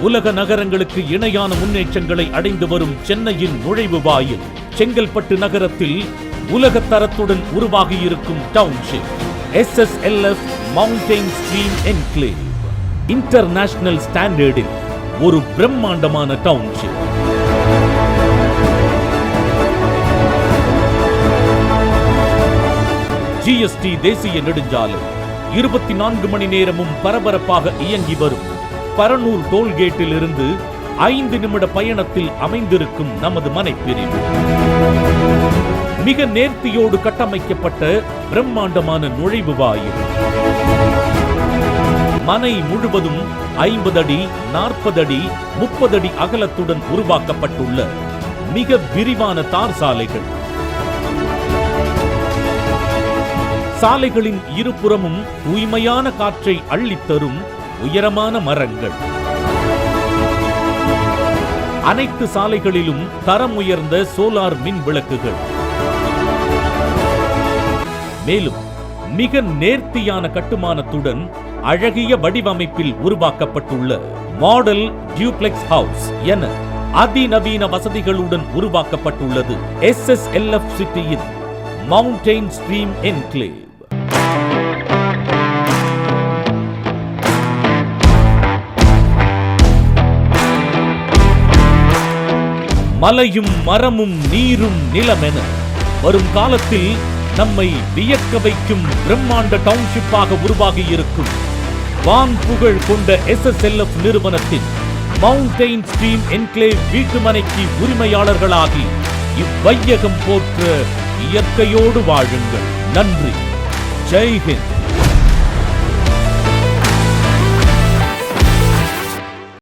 உலக நகரங்களுக்கு இணையான முன்னேற்றங்களை அடைந்து வரும் சென்னையின் நுழைவு வாயில் செங்கல்பட்டு நகரத்தில் உலக தரத்துடன் உருவாகியிருக்கும் township S S L F mountain stream enclave international ஸ்டாண்டர்டில் ஒரு பிரம்மாண்டமான டவுன்ஷிப் ஜிஎஸ்டி தேசிய நெடுஞ்சாலை இருபத்தி நான்கு மணி நேரமும் பரபரப்பாக இயங்கி வரும் பரனூர் டோல்கேட்டில் இருந்து ஐந்து நிமிட பயணத்தில் அமைந்திருக்கும் நமது மனைப்பிரிவு. மிக நேர்த்தியோடு கட்டமைக்கப்பட்ட பிரம்மாண்டமான நுழைவு வாயில். மனை முழுவதும் ஐம்பது அடி நாற்பது அடி முப்பது அடி அகலத்துடன் உருவாக்கப்பட்டுள்ள மிக விரிவான தார் சாலைகள். சாலைகளின் இருபுறமும் தூய்மையான காற்றை அள்ளித்தரும் உயரமான மரங்கள். அனைத்து சாலைகளிலும் தரம் உயர்ந்த சோலார் மின் விளக்குகள். மேலும் மிக நேர்த்தியான கட்டுமானத்துடன் அழகிய வடிவமைப்பில் உருவாக்கப்பட்டுள்ள மாடல் டியூப்ளெக்ஸ் ஹவுஸ் என அதிநவீன வசதிகளுடன் உருவாக்கப்பட்டுள்ளது எஸ் எஸ் எல் எஃப் சிட்டியின் மவுண்டெயின் ஸ்ட்ரீம் என்க்ளேவ் மலையும் மரமும் நீரும் நிலமென. வரும் காலத்தில் நம்மை வியக்க வைக்கும் பிரம்மாண்ட டவுன்ஷிப்பாக உருவாகி இருக்கும் வான் புகழ் கொண்ட எஸ் எஸ் எல் எஃப் நிறுவனத்தின் மவுண்டைன் ஸ்ட்ரீம் என்க்ளேவ் வீட்டுமனைக்கு உரிமையாளர்களாகி இவ்வையகம் போற்ற இயற்கையோடு வாழுங்கள். நன்றி. ஜெய்ஹிந்த்